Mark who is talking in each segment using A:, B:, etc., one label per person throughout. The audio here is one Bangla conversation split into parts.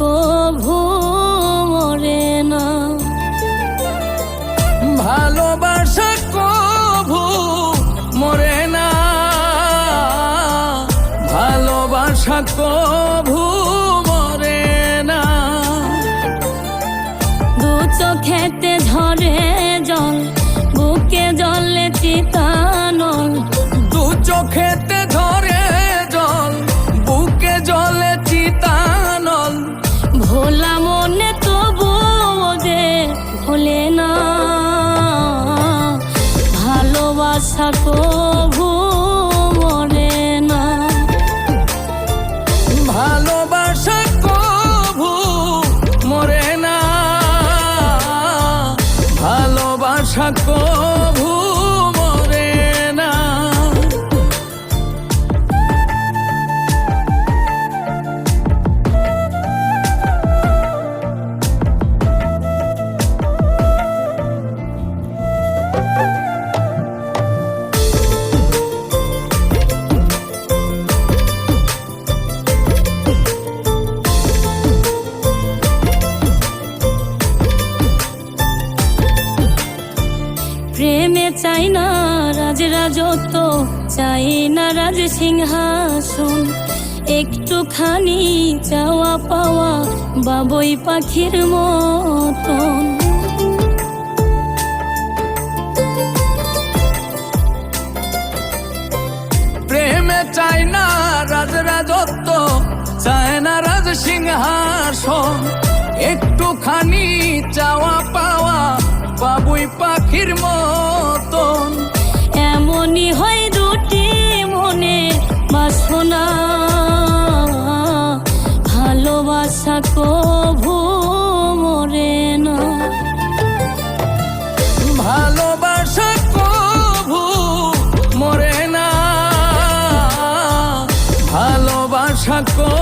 A: কভু মরে না।
B: ভালোবাসা কভু মরে না। ভালোবাসা কভু মরে না।
A: দু চোখেতে ঝরে জল বুকে জলে চিতানল।
B: দু চোখেতে
A: ভালোবাসা কভু মরে না।
B: ভালোবাসা কভু মরে না। ভালোবাসা কভু
A: চাই না রাজ রাজত্ব, চাই না রাজ সিংহাসন। একটুখানি চাওয়া পাওয়া বাবই পাখির মতন।
B: প্রেমে চাই না রাজ রাজত্ব না রাজ সিংহাসন। একটুখানি চাওয়া পাওয়া বাবুই পাখির
A: এমনই হয় দুটি মনে বাসনা। ভালোবাসা কভু মরে না।
B: ভালোবাসা কভু মরে না। ভালোবাসা কভু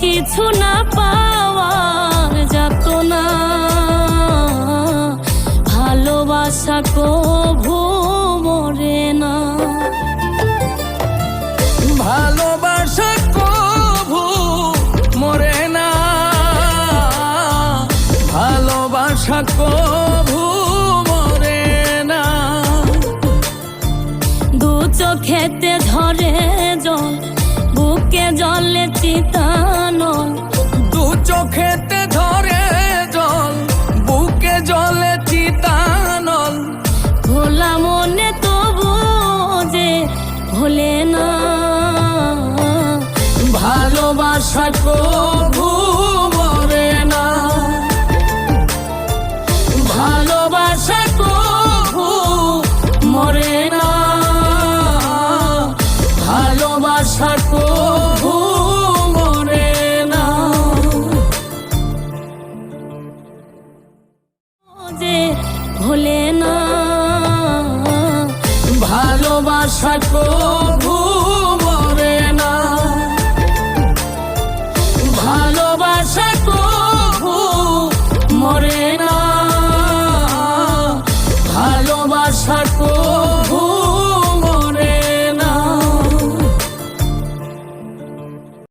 A: কিছু না পাওয়ার যত না ভালোবাসা কভু মরে না।
B: ভালোবাসা কভু মরে না। ভালোবাসা কভু মরে না।
A: দু চোখেতে ধরে জল মনে তবু যে ভোলে না।
B: ভালোবাসা আশা কবু